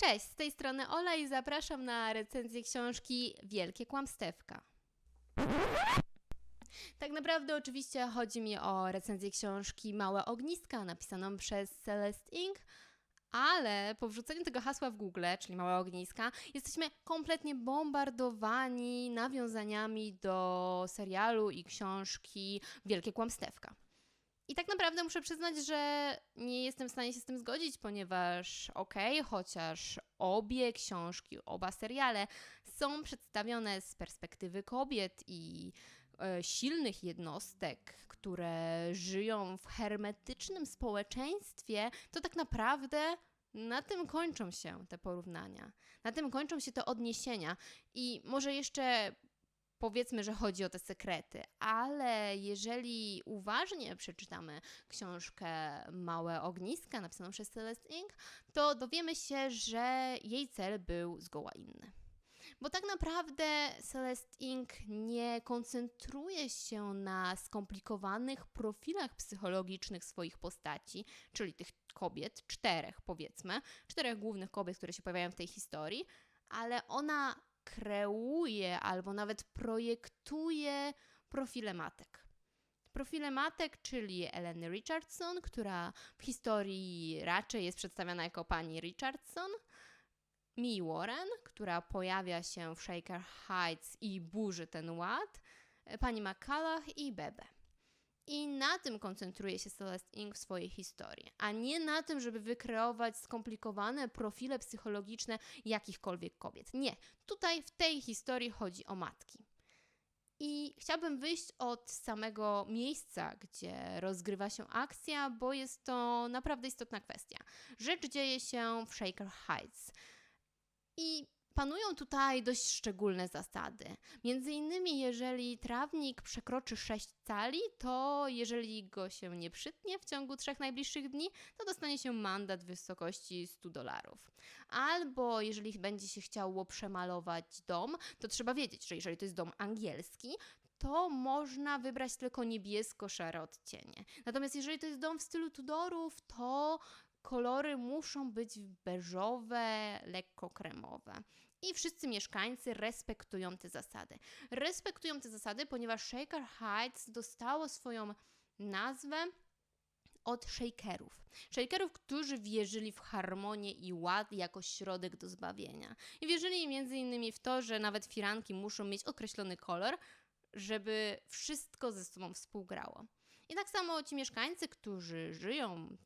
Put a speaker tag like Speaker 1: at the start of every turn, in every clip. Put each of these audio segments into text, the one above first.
Speaker 1: Cześć, z tej strony Ola i zapraszam na recenzję książki Wielkie Kłamstewka. Tak naprawdę oczywiście chodzi mi o recenzję książki Małe Ogniska, napisaną przez Celeste Inc., ale po wrzuceniu tego hasła w Google, czyli Małe Ogniska, jesteśmy kompletnie bombardowani nawiązaniami do serialu i książki Wielkie Kłamstewka. I tak naprawdę muszę przyznać, że nie jestem w stanie się z tym zgodzić, ponieważ okej, okay, chociaż obie książki, oba seriale są przedstawione z perspektywy kobiet i e, silnych jednostek, które żyją w hermetycznym społeczeństwie, to tak naprawdę na tym kończą się te porównania, na tym kończą się te odniesienia. I może jeszcze powiedzmy, że chodzi o te sekrety, ale jeżeli uważnie przeczytamy książkę Małe Ogniska, napisaną przez Celeste Inc., to dowiemy się, że jej cel był zgoła inny. Bo tak naprawdę Celeste Inc. nie koncentruje się na skomplikowanych profilach psychologicznych swoich postaci, czyli tych kobiet, czterech powiedzmy, czterech głównych kobiet, które się pojawiają w tej historii, ale ona kreuje albo nawet projektuje profile matek. Profile matek, czyli Ellen Richardson, która w historii raczej jest przedstawiana jako pani Richardson, Mi Warren, która pojawia się w Shaker Heights i burzy ten ład, pani McCullough i Bebe. I na tym koncentruje się Celeste Inc. w swojej historii, a nie na tym, żeby wykreować skomplikowane profile psychologiczne jakichkolwiek kobiet. Nie, tutaj w tej historii chodzi o matki. I chciałabym wyjść od samego miejsca, gdzie rozgrywa się akcja, bo jest to naprawdę istotna kwestia. Rzecz dzieje się w Shaker Heights. I Panują tutaj dość szczególne zasady. Między innymi, jeżeli trawnik przekroczy 6 cali, to jeżeli go się nie przytnie w ciągu trzech najbliższych dni, to dostanie się mandat w wysokości 100 dolarów. Albo jeżeli będzie się chciało przemalować dom, to trzeba wiedzieć, że jeżeli to jest dom angielski, to można wybrać tylko niebiesko-szare odcienie. Natomiast jeżeli to jest dom w stylu Tudorów, to kolory muszą być beżowe, lekko kremowe. I wszyscy mieszkańcy respektują te zasady. Respektują te zasady, ponieważ Shaker Heights dostało swoją nazwę od shakerów. Shakerów, którzy wierzyli w harmonię i ład jako środek do zbawienia. I wierzyli innymi w to, że nawet firanki muszą mieć określony kolor, żeby wszystko ze sobą współgrało. I tak samo ci mieszkańcy, którzy żyją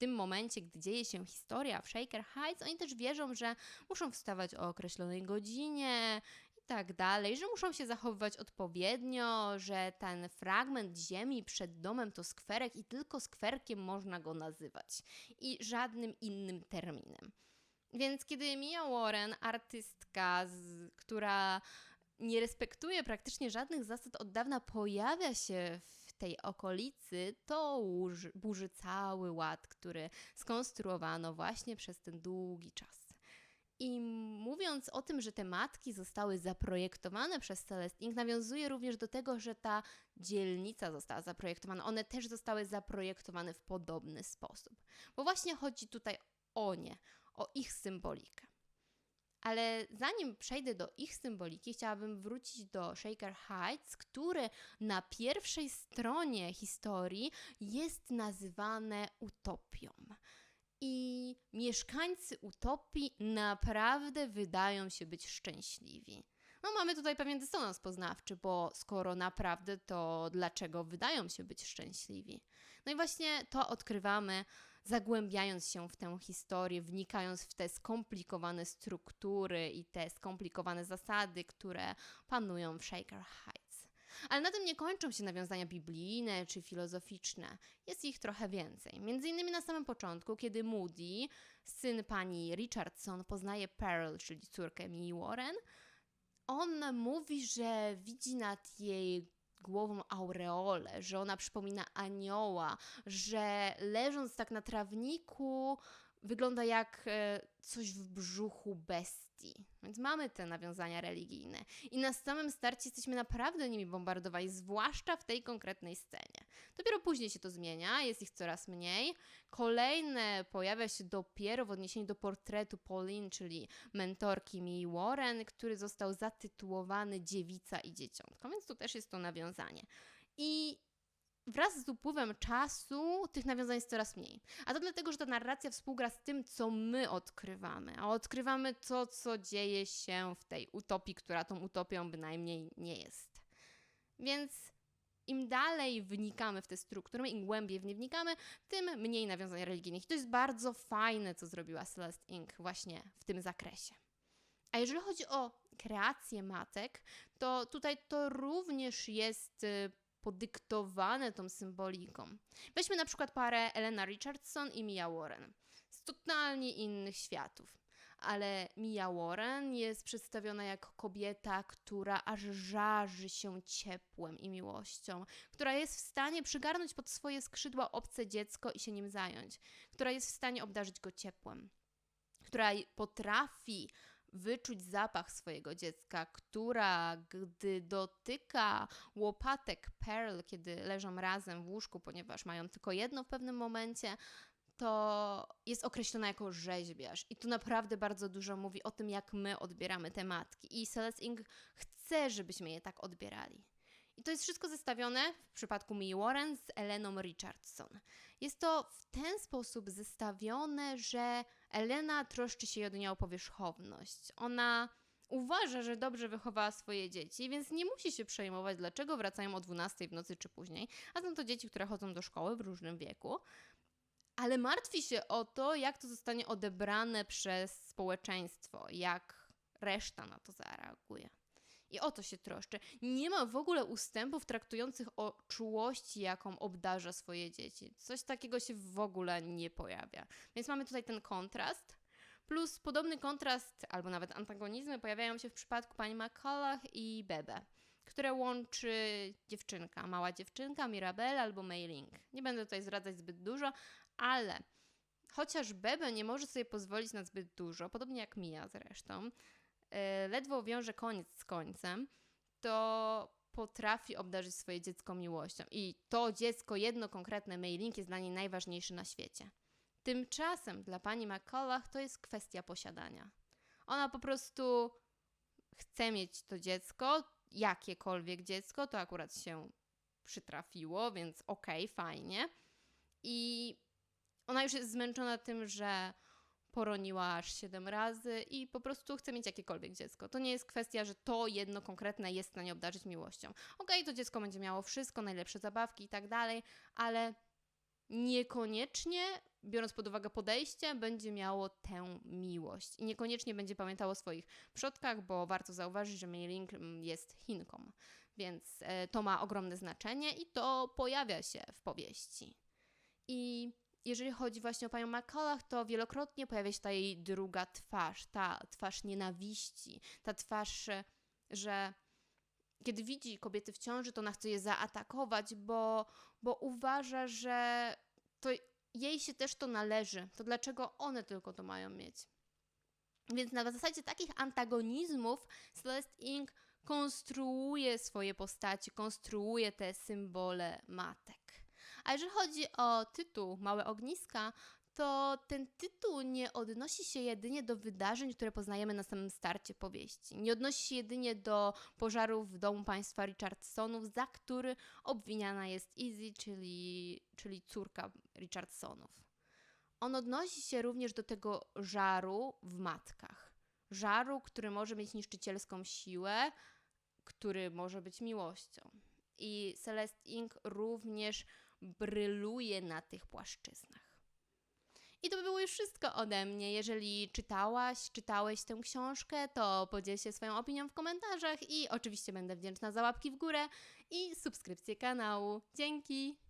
Speaker 1: tym momencie, gdy dzieje się historia w Shaker Heights, oni też wierzą, że muszą wstawać o określonej godzinie i tak dalej, że muszą się zachowywać odpowiednio, że ten fragment ziemi przed domem to skwerek i tylko skwerkiem można go nazywać i żadnym innym terminem. Więc kiedy Mia Warren, artystka, z, która nie respektuje praktycznie żadnych zasad, od dawna pojawia się w tej okolicy, to burzy cały ład, który skonstruowano właśnie przez ten długi czas. I mówiąc o tym, że te matki zostały zaprojektowane przez Celeste Inc., nawiązuje również do tego, że ta dzielnica została zaprojektowana. One też zostały zaprojektowane w podobny sposób. Bo właśnie chodzi tutaj o nie, o ich symbolikę. Ale zanim przejdę do ich symboliki, chciałabym wrócić do Shaker Heights, które na pierwszej stronie historii jest nazywane utopią. I mieszkańcy utopii naprawdę wydają się być szczęśliwi. No mamy tutaj pewien dysonans poznawczy, bo skoro naprawdę, to dlaczego wydają się być szczęśliwi? No i właśnie to odkrywamy zagłębiając się w tę historię, wnikając w te skomplikowane struktury i te skomplikowane zasady, które panują w Shaker Heights. Ale na tym nie kończą się nawiązania biblijne czy filozoficzne. Jest ich trochę więcej. Między innymi na samym początku, kiedy Moody, syn pani Richardson, poznaje Pearl, czyli córkę Mii Warren, on mówi, że widzi nad jej głową aureolę, że ona przypomina anioła, że leżąc tak na trawniku wygląda jak e, coś w brzuchu bestii. Więc mamy te nawiązania religijne. I na samym starcie jesteśmy naprawdę nimi bombardowani, zwłaszcza w tej konkretnej scenie. Dopiero później się to zmienia, jest ich coraz mniej. Kolejne pojawia się dopiero w odniesieniu do portretu Pauline, czyli mentorki Mi Warren, który został zatytułowany Dziewica i Dzieciątko, więc tu też jest to nawiązanie. I wraz z upływem czasu tych nawiązań jest coraz mniej. A to dlatego, że ta narracja współgra z tym, co my odkrywamy, a odkrywamy to, co dzieje się w tej utopii, która tą utopią bynajmniej nie jest. Więc im dalej wnikamy w te struktury, im głębiej w nie wnikamy, tym mniej nawiązań religijnych. I to jest bardzo fajne, co zrobiła Celeste Inc. właśnie w tym zakresie. A jeżeli chodzi o kreację matek, to tutaj to również jest y, podyktowane tą symboliką. Weźmy na przykład parę Elena Richardson i Mia Warren z totalnie innych światów. Ale Mia Warren jest przedstawiona jako kobieta, która aż żarzy się ciepłem i miłością, która jest w stanie przygarnąć pod swoje skrzydła obce dziecko i się nim zająć, która jest w stanie obdarzyć go ciepłem, która potrafi wyczuć zapach swojego dziecka, która gdy dotyka łopatek Pearl, kiedy leżą razem w łóżku, ponieważ mają tylko jedno w pewnym momencie, to jest określona jako rzeźbiarz. I tu naprawdę bardzo dużo mówi o tym, jak my odbieramy te matki. I Celeste Ing chce, żebyśmy je tak odbierali. I to jest wszystko zestawione w przypadku Mii Warren z Eleną Richardson. Jest to w ten sposób zestawione, że Elena troszczy się jedynie o powierzchowność. Ona uważa, że dobrze wychowała swoje dzieci, więc nie musi się przejmować, dlaczego wracają o 12 w nocy czy później. A są to dzieci, które chodzą do szkoły w różnym wieku. Ale martwi się o to, jak to zostanie odebrane przez społeczeństwo, jak reszta na to zareaguje. I o to się troszczy. Nie ma w ogóle ustępów traktujących o czułości, jaką obdarza swoje dzieci. Coś takiego się w ogóle nie pojawia. Więc mamy tutaj ten kontrast. Plus podobny kontrast, albo nawet antagonizmy pojawiają się w przypadku pani McCullough i Bebe, które łączy dziewczynka, mała dziewczynka, Mirabelle albo Mailing. Nie będę tutaj zdradzać zbyt dużo, ale chociaż Bebe nie może sobie pozwolić na zbyt dużo, podobnie jak Mia zresztą, E, ledwo wiąże koniec z końcem, to potrafi obdarzyć swoje dziecko miłością. I to dziecko, jedno konkretne mailing jest dla niej najważniejsze na świecie. Tymczasem dla pani McCullough to jest kwestia posiadania. Ona po prostu chce mieć to dziecko, jakiekolwiek dziecko, to akurat się przytrafiło, więc okej, okay, fajnie. I ona już jest zmęczona tym, że poroniła aż 7 razy i po prostu chce mieć jakiekolwiek dziecko. To nie jest kwestia, że to jedno konkretne jest na nie obdarzyć miłością. Okej, okay, to dziecko będzie miało wszystko, najlepsze zabawki i tak dalej, ale niekoniecznie, biorąc pod uwagę podejście, będzie miało tę miłość. I niekoniecznie będzie pamiętało o swoich przodkach, bo warto zauważyć, że Mei-Ling mm, jest Chinką, więc e, to ma ogromne znaczenie i to pojawia się w powieści. I jeżeli chodzi właśnie o panią McCullough, to wielokrotnie pojawia się ta jej druga twarz, ta twarz nienawiści, ta twarz, że kiedy widzi kobiety w ciąży, to ona chce je zaatakować, bo, bo uważa, że to jej się też to należy. To dlaczego one tylko to mają mieć? Więc na zasadzie takich antagonizmów Celeste Inc. konstruuje swoje postaci, konstruuje te symbole matek. A jeżeli chodzi o tytuł Małe Ogniska, to ten tytuł nie odnosi się jedynie do wydarzeń, które poznajemy na samym starcie powieści. Nie odnosi się jedynie do pożarów w domu państwa Richardsonów, za który obwiniana jest Izzy, czyli, czyli córka Richardsonów. On odnosi się również do tego żaru w matkach. Żaru, który może mieć niszczycielską siłę, który może być miłością. I Celeste Inc. również bryluje na tych płaszczyznach. I to by było już wszystko ode mnie. Jeżeli czytałaś, czytałeś tę książkę, to podziel się swoją opinią w komentarzach i oczywiście będę wdzięczna za łapki w górę i subskrypcję kanału. Dzięki!